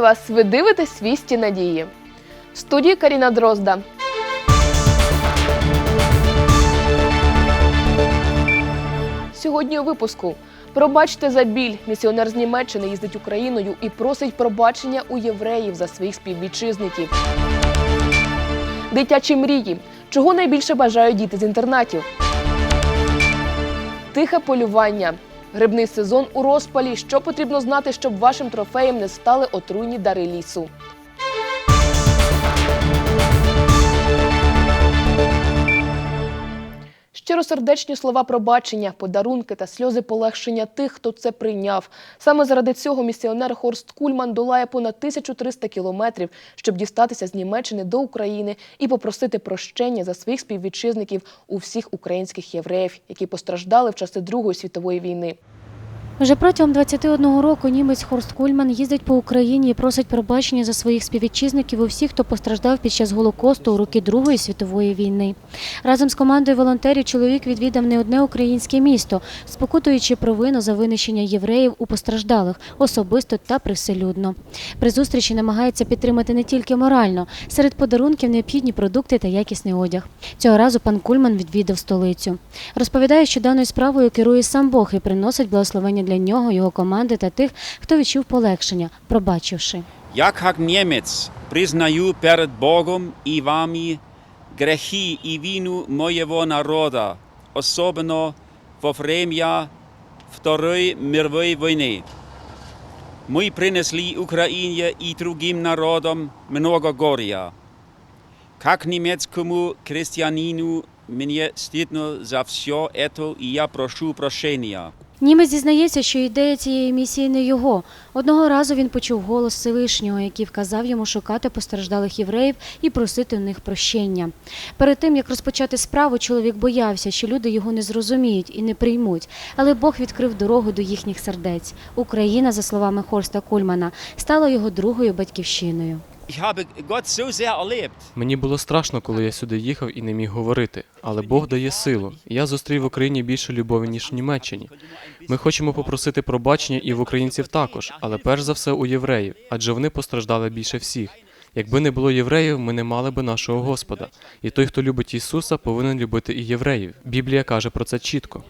Вітаю вас! Ви дивитесь «Вісті надії. В студії Каріна Дрозда. Сьогодні у випуску. Пробачте за біль. Місіонер з Німеччини їздить Україною і просить пробачення у євреїв за своїх співвітчизників. Дитячі мрії. Чого найбільше бажають діти з інтернатів? Тихе полювання. Грибний сезон у розпалі. Що потрібно знати, щоб вашим трофеєм не стали отруйні дари лісу? Щиросердечні слова пробачення, подарунки та сльози полегшення тих, хто це прийняв. Саме заради цього місіонер Хорст Кульман долає понад 1300 кілометрів, щоб дістатися з Німеччини до України і попросити прощення за своїх співвітчизників у всіх українських євреїв, які постраждали в часи Другої світової війни. Вже протягом 21 року німець Хорст Кульман їздить по Україні і просить пробачення за своїх співвітчизників у всіх, хто постраждав під час Голокосту у роки Другої світової війни. Разом з командою волонтерів чоловік відвідав не одне українське місто, спокутуючи провину за винищення євреїв у постраждалих особисто та привселюдно. При зустрічі намагається підтримати не тільки морально, серед подарунків необхідні продукти та якісний одяг. Цього разу пан Кульман відвідав столицю. Розповідає, що даною справою керує сам Бог і приносить благословення для нього, його команди та тих, хто відчув полегшення, пробачивши. Jak jak Niemiec признаю перед Богом і вами грехи і вину моего народа, особенно во время Второй мировой войны. Мы принесли Украине и другим народам много горя. Как немецкому крестьянину мне стыдно за все это, и я прошу прощения. Німець зізнається, що ідея цієї місії не його. Одного разу він почув голос Всевишнього, який вказав йому шукати постраждалих євреїв і просити у них прощення. Перед тим як розпочати справу, чоловік боявся, що люди його не зрозуміють і не приймуть. Але Бог відкрив дорогу до їхніх сердець. Україна, за словами Хорста Кульмана, стала його другою батьківщиною. Мені було страшно, коли я сюди їхав і не міг говорити, але Бог дає силу. Я зустрів в Україні більше любові, ніж в Німеччині. Ми хочемо попросити пробачення і в українців також, але перш за все у євреїв, адже вони постраждали більше всіх. Якби не було євреїв, ми не мали би нашого Господа. І той, хто любить Ісуса, повинен любити і євреїв. Біблія каже про це чітко.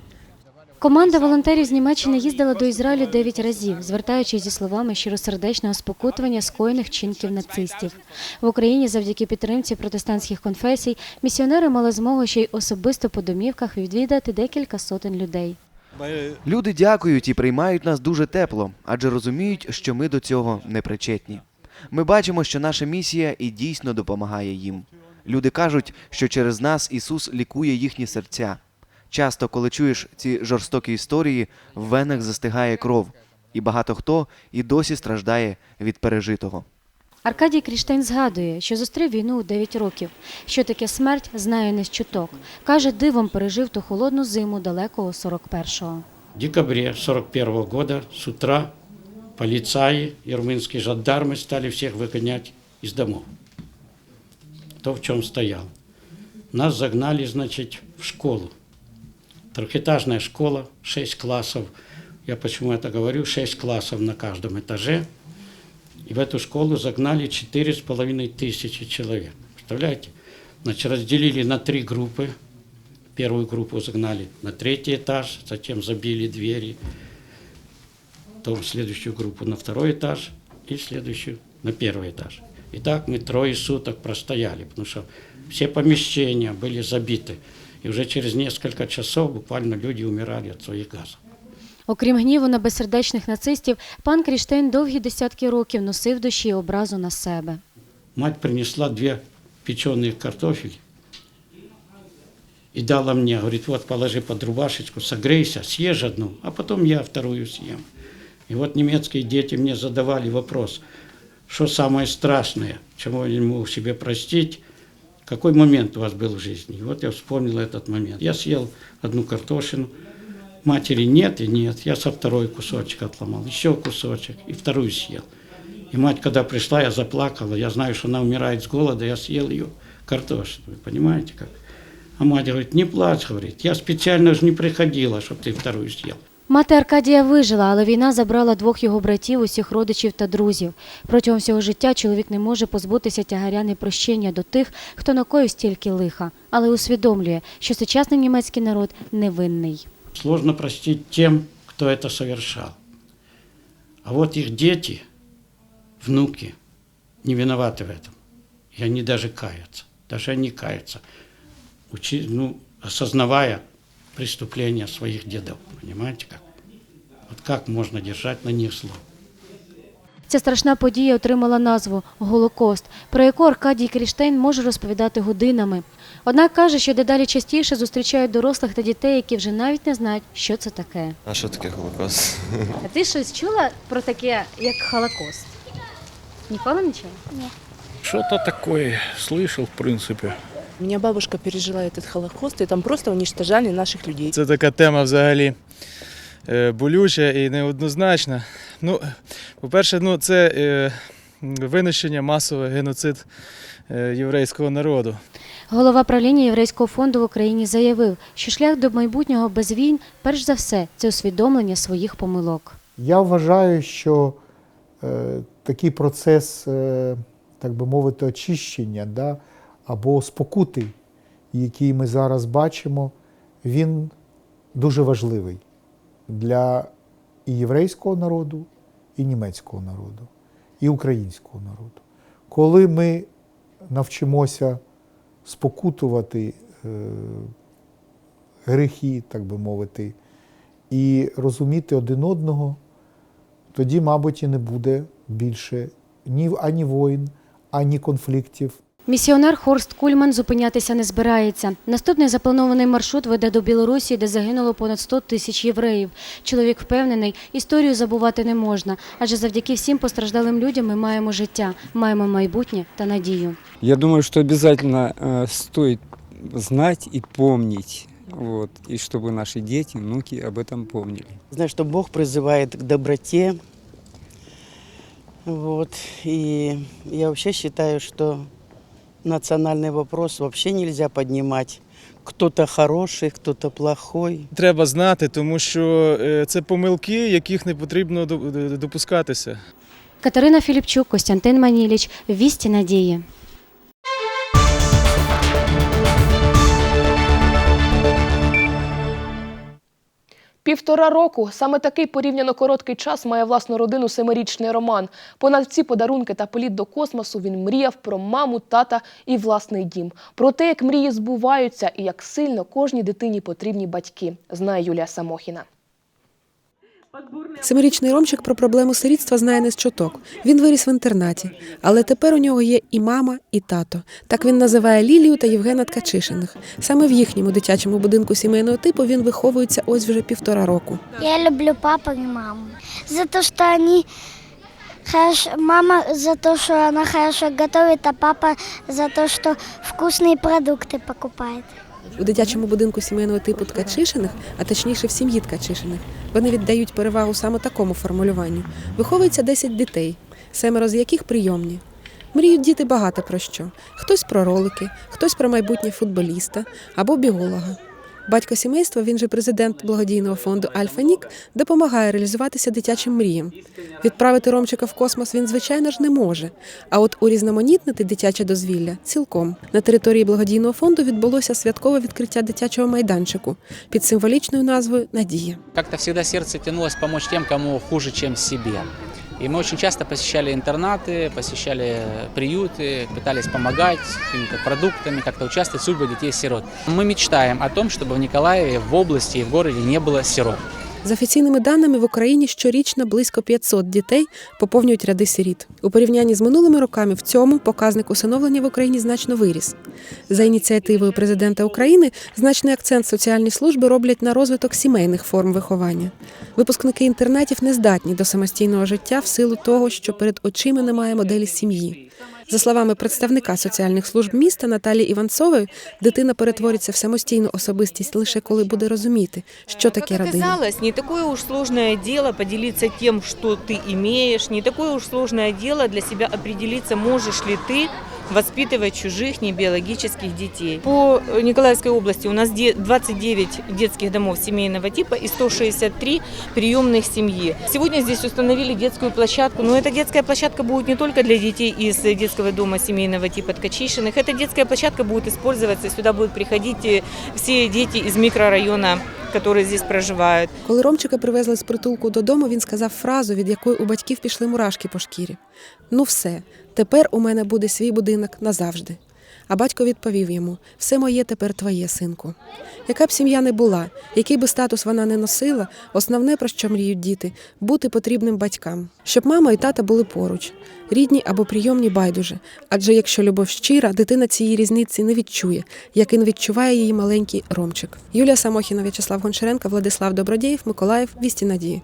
Команда волонтерів з Німеччини їздила до Ізраїлю 9 разів, звертаючись зі словами щиросердечного спокутування скоєних чинків нацистів. В Україні, завдяки підтримці протестантських конфесій, місіонери мали змогу ще й особисто по домівках відвідати декілька сотень людей. Люди дякують і приймають нас дуже тепло, адже розуміють, що ми до цього не причетні. Ми бачимо, що наша місія і дійсно допомагає їм. Люди кажуть, що через нас Ісус лікує їхні серця. Часто, коли чуєш ці жорстокі історії, в венах застигає кров, і багато хто і досі страждає від пережитого. Аркадій Кріштейн згадує, що зустрів війну у 9 років. Що таке смерть, знає не з чуток. Каже, дивом пережив ту холодну зиму далекого 41-го. В декабре 41 года с утра полицаи и румынские жандармы стали всех выгонять из домов. То, в чем стоял. Нас загнали, значит, в школу. Трехэтажная школа, 6 классов. Я почему это говорю? 6 классов на каждом этаже. И в эту школу загнали 4,5 тысячи человек. Представляете? Значит, разделили на три группы. Первую группу загнали на третий этаж, затем забили двери. Потом следующую группу на второй этаж и следующую на первый этаж. И так мы трое суток простояли, потому что все помещения были забиты. И уже через несколько часов буквально люди умирали от своих газов. Окрім гніву на безсердечних нацистів, пан Кріштейн довгі десятки років носив в душі образу на себе. Мать принесла две печеные картофель и дала мне, говорит, вот положи под рубашечку, согрейся, съешь одну, а потом я вторую съем. И вот немецкие дети мне задавали вопрос, что самое страшное, чему я не могу себе простить, какой момент у вас был в жизни. И вот я вспомнил этот момент. Я съел одну картошину, матери нет и нет, я со второй кусочек отломал, еще кусочек и вторую съел. И мать, когда пришла, я заплакала. Я знаю, что она умирает с голода, я съел ее картошину. Вы понимаете как? А мать говорит, не плачь, говорит. Я специально же не приходила, чтобы ты вторую съел. Мати Аркадія вижила, але війна забрала двох його братів, усіх родичів та друзів. Протягом всього життя чоловік не може позбутися тягаря непрощення до тих, хто накоїв стільки лиха, але усвідомлює, що сучасний німецький народ невинний. Сложно простить тем, кто это совершал. А вот их дети, внуки, не виноваты в этом. И они даже каются. Даже они каются, учи- ну, осознавая преступления своих дедов. Понимаете как? Вот как можно держать на них зло? Ця страшна подія отримала назву Голокост, про яку Аркадій Кріштейн може розповідати годинами. Однак каже, що дедалі частіше зустрічають дорослих та дітей, які вже навіть не знають, що це таке. А що таке Голокост? А ти щось чула про таке, як Холокост? Ніколи не чула? Что-то такое слышал, в принципе. У меня бабушка пережила этот Холокост, и там просто уничтожали наших людей. Це така тема взагалі е, болюча і неоднозначна. Ну, по-перше, ну, це е, винищення, масовий геноцид е, єврейського народу. Голова правління Єврейського фонду в Україні заявив, що шлях до майбутнього без війн, перш за все, це усвідомлення своїх помилок. Я вважаю, що е, такий процес, е, так би мовити, очищення да, або спокути, який ми зараз бачимо, він дуже важливий для і єврейського народу, і німецького народу, і українського народу. Коли ми навчимося спокутувати е, грехи, так би мовити, і розуміти один одного, тоді, мабуть, і не буде більше ні ані воїн, ані конфліктів. Місіонер Хорст Кульман зупинятися не збирається. Наступний запланований маршрут веде до Білорусі, де загинуло понад 100 тисяч євреїв. Чоловік впевнений, історію забувати не можна, адже завдяки всім постраждалим людям ми маємо життя, маємо майбутнє та надію. Я думаю, что обязательно э, стоит знать и помнить, вот, и чтобы наши дети, внуки об этом помнили. Знаю, что Бог призывает к доброте. Вот. И я вообще считаю, что национальный вопрос вообще нельзя поднимать. Хто-то хороший, хто-то плохой. Треба знати, тому що е, це помилки, яких не потрібно до- допускатися. Катерина Філіпчук, Костянтин Маніліч, Вісті надії. Півтора року саме такий порівняно короткий час має власну родину семирічний Роман. Понад ці подарунки та політ до космосу він мріяв про маму, тата і власний дім. Про те, як мрії збуваються і як сильно кожній дитині потрібні батьки, знає Юлія Самохіна. Семирічний Ромчик про проблему сирітства знає не з чуток. Він виріс в інтернаті, але тепер у нього є і мама, і тато. Так він називає Лілію та Євгена Ткачишиних. Саме в їхньому дитячому будинку сімейного типу він виховується ось вже півтора року. Я люблю папу и маму. За то, что они хорошо... Мама за то, что она хорошо готовит, а папа за то, что вкусные продукты покупает. У дитячому будинку сімейного типу Ткачишиних, а точніше в сім'ї Ткачишиних, вони віддають перевагу саме такому формулюванню. Виховується 10 дітей, семеро з яких прийомні. Мріють діти багато про що: хтось про ролики, хтось про майбутнє футболіста або біолога. Батько сімейства, він же президент благодійного фонду Альфа Нік, допомагає реалізуватися дитячим мріям. Відправити Ромчика в космос він, звичайно ж, не може. А от урізноманітнити дитяче дозвілля цілком на території благодійного фонду відбулося святкове відкриття дитячого майданчику під символічною назвою Надія. Как-то всегда сердце тянулось помочь тем, кому хуже, чем себе. И мы очень часто посещали интернаты, посещали приюты, пытались помогать какими-то продуктами, как-то участвовать в судьбе детей-сирот. Мы мечтаем о том, чтобы в Николаеве, в области и в городе не было сирот. За офіційними даними в Україні щорічно близько 500 дітей поповнюють ряди сиріт. У порівнянні з минулими роками в цьому показник усиновлення в Україні значно виріс. За ініціативою президента України значний акцент соціальні служби роблять на розвиток сімейних форм виховання. Випускники інтернатів не здатні до самостійного життя в силу того, що перед очима немає моделі сім'ї. За словами представника соціальних служб міста Наталії Іванцової, дитина перетвориться в самостійну особистість лише коли буде розуміти, що таке родина. Не таке уж сложне діло поділитися тим, що ти маєш, не таке уж сложне діло для себя определитися, можеш ли ты воспитывать чужих небиологических детей. По э, Николаевской области у нас де- 29 детских домов семейного типа и 163 приемных семьи. Сегодня здесь установили детскую площадку, но эта детская площадка будет не только для детей из э, детского дома семейного типа Ткачишиных. Эта детская площадка будет использоваться, сюда будут приходить э, все дети из микрорайона, которые здесь проживають. Коли Ромчика привезли з притулку додому, він сказав фразу, від якої у батьків пішли мурашки по шкірі: Ну, все, тепер у мене буде свій будинок назавжди. А батько відповів йому: все моє тепер твоє, синку. Яка б сім'я не була, який би статус вона не носила, основне, про що мріють діти бути потрібним батькам, щоб мама і тата були поруч, рідні або прийомні байдуже. Адже якщо любов щира, дитина цієї різниці не відчує, як і не відчуває її маленький Ромчик. Юлія Самохіна, В'ячеслав Гончаренко, Владислав Добродєєв, Миколаїв, Вісті Надії.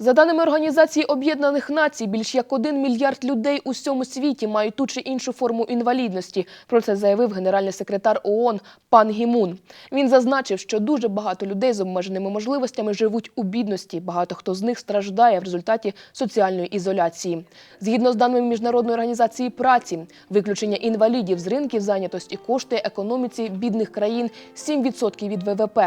За даними Організації Об'єднаних Націй, більш як один мільярд людей у всьому світі мають ту чи іншу форму інвалідності. Про це заявив генеральний секретар ООН пан Гімун. Він зазначив, що дуже багато людей з обмеженими можливостями живуть у бідності. Багато хто з них страждає в результаті соціальної ізоляції. Згідно з даними Міжнародної організації праці, виключення інвалідів з ринків зайнятості коштує економіці бідних країн 7% від ВВП.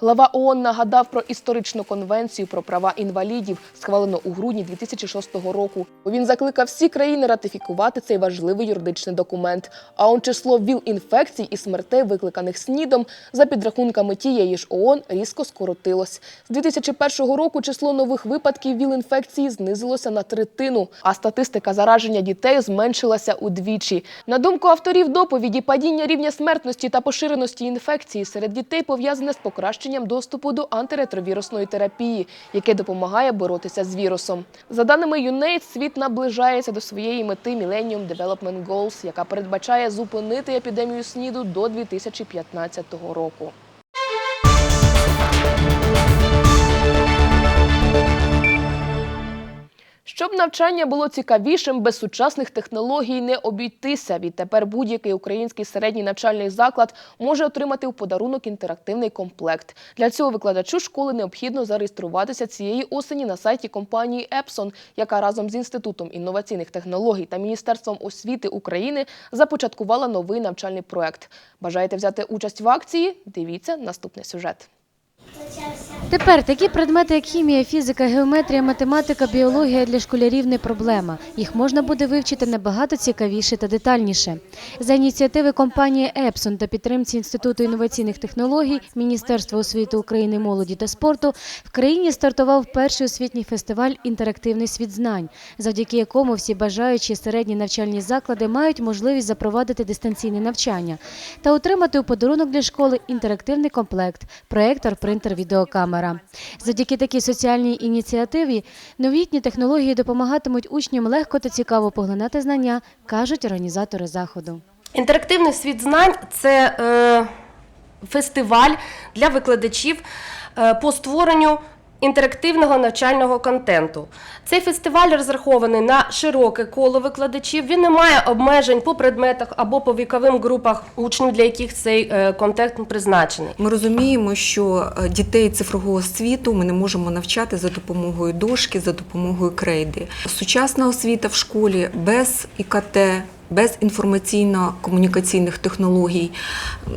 Глава ООН нагадав про історичну конвенцію про права інвалідів, схвалену у грудні 2006 року. Він закликав всі країни ратифікувати цей важливий юридичний документ. А он число ВІЛ-інфекцій і смертей, викликаних СНІДом, за підрахунками тієї ж ООН, різко скоротилось. З 2001 року число нових випадків ВІЛ-інфекції знизилося на третину, а статистика зараження дітей зменшилася удвічі. На думку авторів доповіді, падіння рівня смертності та поширеності інфекції серед дітей пов'язане з покращенням доступу до антиретровірусної терапії, яке допомагає боротися з вірусом. За даними UNAIDS, світ наближається до своєї мети Millennium Development Goals, яка передбачає зупинити епідемію СНІДу до 2015 року. Щоб навчання було цікавішим, без сучасних технологій не обійтися. Відтепер будь-який український середній навчальний заклад може отримати у подарунок інтерактивний комплект. Для цього викладачу школи необхідно зареєструватися цієї осені на сайті компанії Epson, яка разом з Інститутом інноваційних технологій та Міністерством освіти України започаткувала новий навчальний проект. Бажаєте взяти участь в акції? Дивіться наступний сюжет. Тепер такі предмети, як хімія, фізика, геометрія, математика, біологія для школярів не проблема. Їх можна буде вивчити набагато цікавіше та детальніше. За ініціативи компанії Епсон та підтримці Інституту інноваційних технологій Міністерства освіти України, молоді та спорту в країні стартував перший освітній фестиваль Інтерактивний світ знань, завдяки якому всі бажаючі середні навчальні заклади мають можливість запровадити дистанційне навчання та отримати у подарунок для школи інтерактивний комплект, проектор, принтер, відеокамера. Завдяки такій соціальній ініціативі новітні технології допомагатимуть учням легко та цікаво поглинати знання, кажуть організатори заходу. Інтерактивний світ знань це е, фестиваль для викладачів е, по створенню інтерактивного навчального контенту. Цей фестиваль розрахований на широке коло викладачів. Він не має обмежень по предметах або по віковим групах учнів, для яких цей е, контент призначений. Ми розуміємо, що е, дітей цифрового світу ми не можемо навчати за допомогою дошки, за допомогою крейди. Сучасна освіта в школі без ІКТ. Без інформаційно-комунікаційних технологій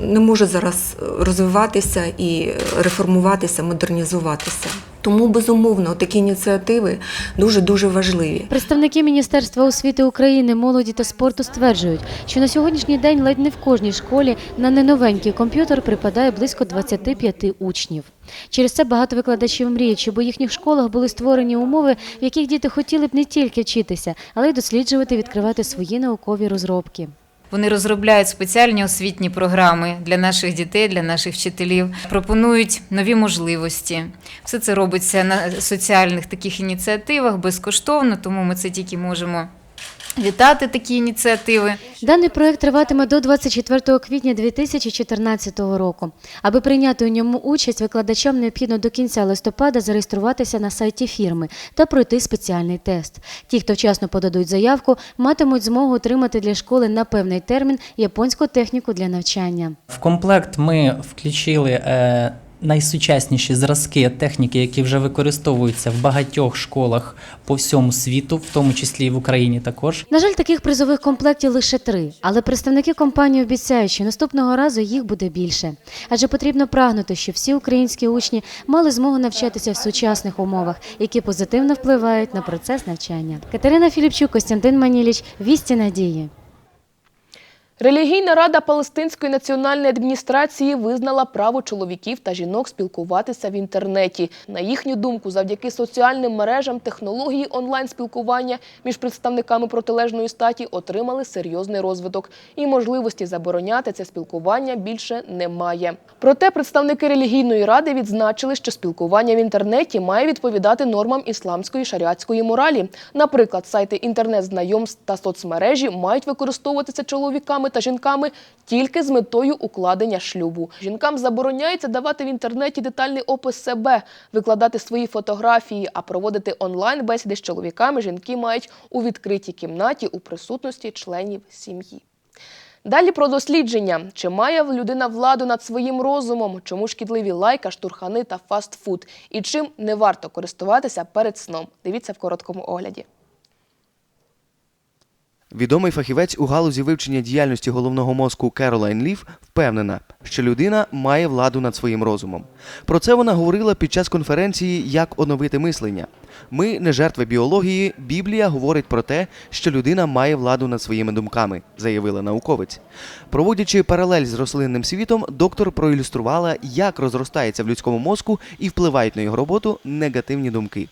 не може зараз е, розвиватися і реформуватися, модернізуватися. Тому безумовно такі ініціативи дуже дуже важливі. Представники Міністерства освіти України, молоді та спорту стверджують, що на сьогоднішній день ледь не в кожній школі на неновенький комп'ютер припадає близько 25 учнів. Через це багато викладачів мріють, щоб у їхніх школах були створені умови, в яких діти хотіли б не тільки вчитися, але й досліджувати, відкривати свої наукові розробки. Вони розробляють спеціальні освітні програми для наших дітей, для наших вчителів, пропонують нові можливості. Все це робиться на соціальних таких ініціативах безкоштовно, тому ми це тільки можемо вітати такі ініціативи. Даний проект триватиме до 24 квітня 2014 року. Аби прийняти у ньому участь, викладачам необхідно до кінця листопада зареєструватися на сайті фірми та пройти спеціальний тест. Ті, хто вчасно подадуть заявку, матимуть змогу отримати для школи на певний термін японську техніку для навчання. В комплект ми включили е, найсучасніші зразки техніки, які вже використовуються в багатьох школах по всьому світу, в тому числі і в Україні також. На жаль, таких призових комплектів лише три, але представники компанії обіцяють, що наступного разу їх буде більше. Адже потрібно прагнути, щоб всі українські учні мали змогу навчатися в сучасних умовах, які позитивно впливають на процес навчання. Катерина Філіпчук, Костянтин Маніліч, Вісті Надії. Релігійна рада Палестинської національної адміністрації визнала право чоловіків та жінок спілкуватися в інтернеті. На їхню думку, завдяки соціальним мережам технології онлайн-спілкування між представниками протилежної статі отримали серйозний розвиток, і можливості забороняти це спілкування більше немає. Проте представники релігійної ради відзначили, що спілкування в інтернеті має відповідати нормам ісламської шаріатської моралі. Наприклад, сайти інтернет-знайомств та соцмережі мають використовуватися чоловіками та жінками тільки з метою укладення шлюбу. Жінкам забороняється давати в інтернеті детальний опис себе, викладати свої фотографії, а проводити онлайн бесіди з чоловіками жінки мають у відкритій кімнаті у присутності членів сім'ї. Далі про дослідження. Чи має людина владу над своїм розумом? Чому шкідливі лайка, штурхани та фастфуд? І чим не варто користуватися перед сном? Дивіться в короткому огляді. Відомий фахівець у галузі вивчення діяльності головного мозку Керолайн Лів впевнена, що людина має владу над своїм розумом. Про це вона говорила під час конференції Як оновити мислення. Ми не жертви біології. Біблія говорить про те, що людина має владу над своїми думками, заявила науковець. Проводячи паралель з рослинним світом, доктор проілюструвала, як розростається в людському мозку і впливають на його роботу негативні думки.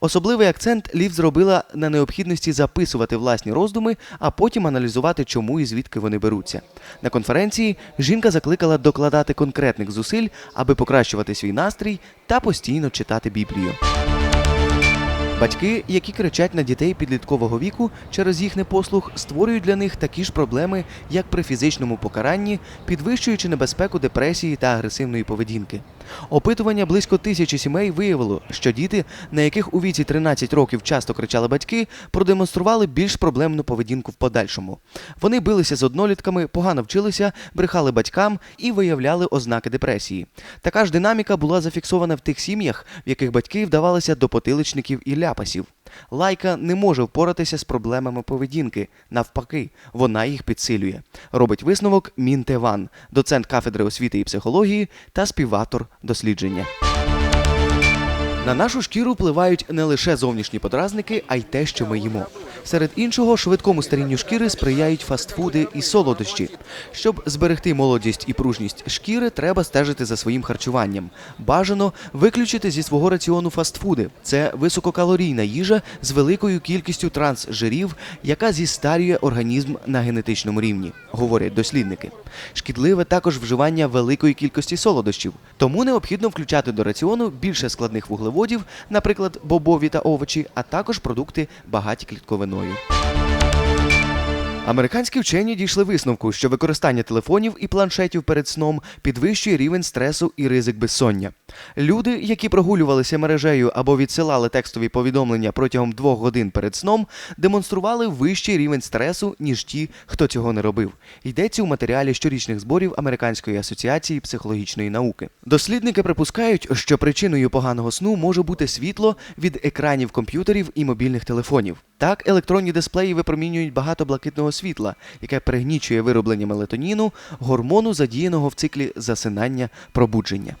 Особливий акцент Лів зробила на необхідності записувати власні роздуми, а потім аналізувати, чому і звідки вони беруться. На конференції жінка закликала докладати конкретних зусиль, аби покращувати свій настрій та постійно читати Біблію. Батьки, які кричать на дітей підліткового віку через їх непослух, створюють для них такі ж проблеми, як при фізичному покаранні, підвищуючи небезпеку депресії та агресивної поведінки. Опитування близько тисячі сімей виявило, що діти, на яких у віці 13 років часто кричали батьки, продемонстрували більш проблемну поведінку в подальшому. Вони билися з однолітками, погано вчилися, брехали батькам і виявляли ознаки депресії. Така ж динаміка була зафіксована в тих сім'ях, в яких батьки вдавалися до потиличників і ляпасів. Лайка не може впоратися з проблемами поведінки. Навпаки, вона їх підсилює. Робить висновок Мін Теван, доцент кафедри освіти і психології та співавтор дослідження. На нашу шкіру впливають не лише зовнішні подразники, а й те, що ми їмо. Серед іншого, швидкому старінню шкіри сприяють фастфуди і солодощі. Щоб зберегти молодість і пружність шкіри, треба стежити за своїм харчуванням. Бажано виключити зі свого раціону фастфуди. Це висококалорійна їжа з великою кількістю трансжирів, яка зістарює організм на генетичному рівні, говорять дослідники. Шкідливе також вживання великої кількості солодощів, тому необхідно включати до раціону більше складних вуглеводів, наприклад, бобові та овочі, а також продукти багаті клітковиною. Американські вчені дійшли висновку, що використання телефонів і планшетів перед сном підвищує рівень стресу і ризик безсоння. Люди, які прогулювалися мережею або відсилали текстові повідомлення протягом двох годин перед сном, демонстрували вищий рівень стресу, ніж ті, хто цього не робив. Йдеться у матеріалі щорічних зборів Американської асоціації психологічної науки. Дослідники припускають, що причиною поганого сну може бути світло від екранів комп'ютерів і мобільних телефонів. Так, електронні дисплеї випромінюють багато блакитного світла, яке пригнічує вироблення мелатоніну, гормону, задіяного в циклі засинання пробудження.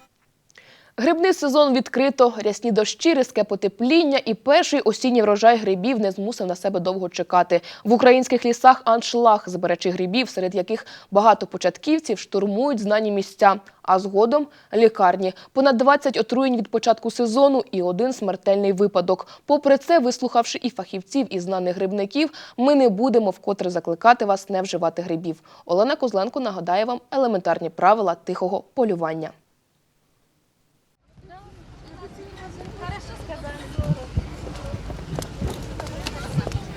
Грибний сезон відкрито, рясні дощі, різке потепління і перший осінній врожай грибів не змусив на себе довго чекати. В українських лісах аншлаг збирачі грибів, серед яких багато початківців штурмують знані місця, а згодом лікарні. Понад 20 отруєнь від початку сезону і один смертельний випадок. Попри це, вислухавши і фахівців, і знаних грибників, ми не будемо вкотре закликати вас не вживати грибів. Олена Козленко нагадає вам елементарні правила тихого полювання.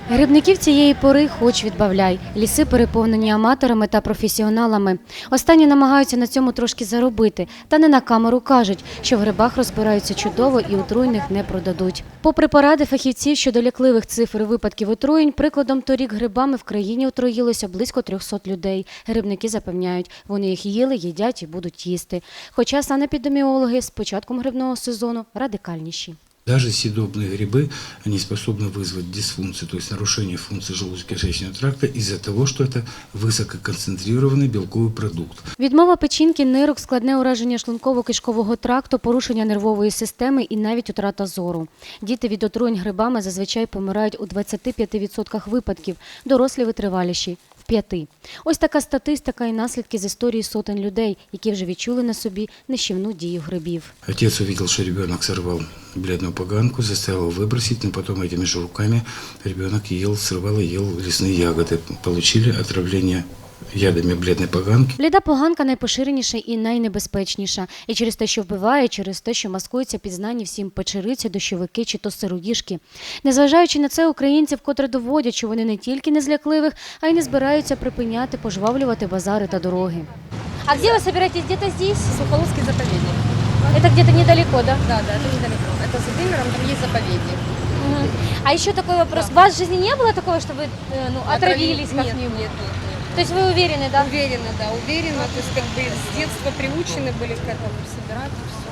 Грибників цієї пори хоч відбавляй. Ліси переповнені аматорами та професіоналами. Останні намагаються на цьому трошки заробити, та не на камеру кажуть, що в грибах розбираються чудово і отруйних не продадуть. Попри поради фахівців щодо лякливих цифр випадків отруєнь, прикладом торік грибами в країні отруїлося близько 300 людей. Грибники запевняють, вони їх їли, їдять і будуть їсти. Хоча санепідеміологи з початком грибного сезону радикальніші. Даже съедобные грибы, они способны вызвать дисфункцию, то есть нарушение функции желудочно-кишечного тракта из-за того, что это высококонцентрированный белковый продукт. Відмова печінки, нирок, складне ураження шлунково-кишкового тракту, порушення нервової системи і навіть утрата зору. Діти від отруєнь грибами зазвичай помирають у 25% випадків, дорослі витриваліші – в п'яти. Ось така статистика і наслідки з історії сотень людей, які вже відчули на собі нищівну дію грибів. Отец увидел, что ребенок сорвал бледную поганку, заставил его выбросить, но потом этими же руками ребенок ел, срывал и ел лесные ягоды. Получили отравление ядами бледной поганки. Бліда поганка найпоширеніша і найнебезпечніша. І через те, що вбиває, і через те, що маскується під знані всім печериці, дощовики чи то сироїжки. Незважаючи на це, українці вкотре доводять, що вони не тільки не злякливих, а й не збираються припиняти, пожвавлювати базари та дороги. А где вы собираетесь? Где-то здесь? Соколовський заповідник. Это где-то недалеко, да? Да, да, это недалеко. Это за Владимиром, там есть заповедник. Мгм. А еще такой вопрос. У вас в жизни не было такого, что вы э, ну, отравились Нет, как-нибудь? нет, нет, нет. То есть вы уверены, да? Уверена, да, уверена. То есть как бы с детства приучены были к этому собирать и все.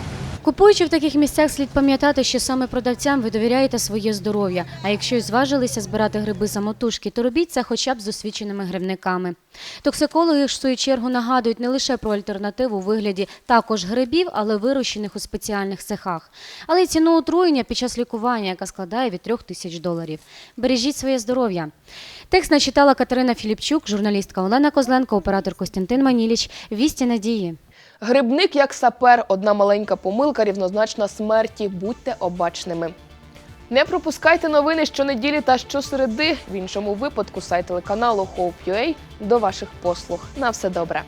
Купуючи в таких місцях, слід пам'ятати, що саме продавцям ви довіряєте своє здоров'я. А якщо й зважилися збирати гриби самотужки, то робіть це хоча б з освіченими грибниками. Токсикологи ж в свою чергу нагадують не лише про альтернативу у вигляді також грибів, але вирощених у спеціальних цехах, але й ціну отруєння під час лікування, яка складає від трьох тисяч доларів. Бережіть своє здоров'я. Текст начитала Катерина Філіпчук, журналістка Олена Козленко, оператор Костянтин Маніліч. Вісті надії. Грибник як сапер, одна маленька помилка рівнозначна смерті. Будьте обачними. Не пропускайте новини щонеділі та щосереди. В іншому випадку сайт телеканалу Hope.ua до ваших послуг. На все добре.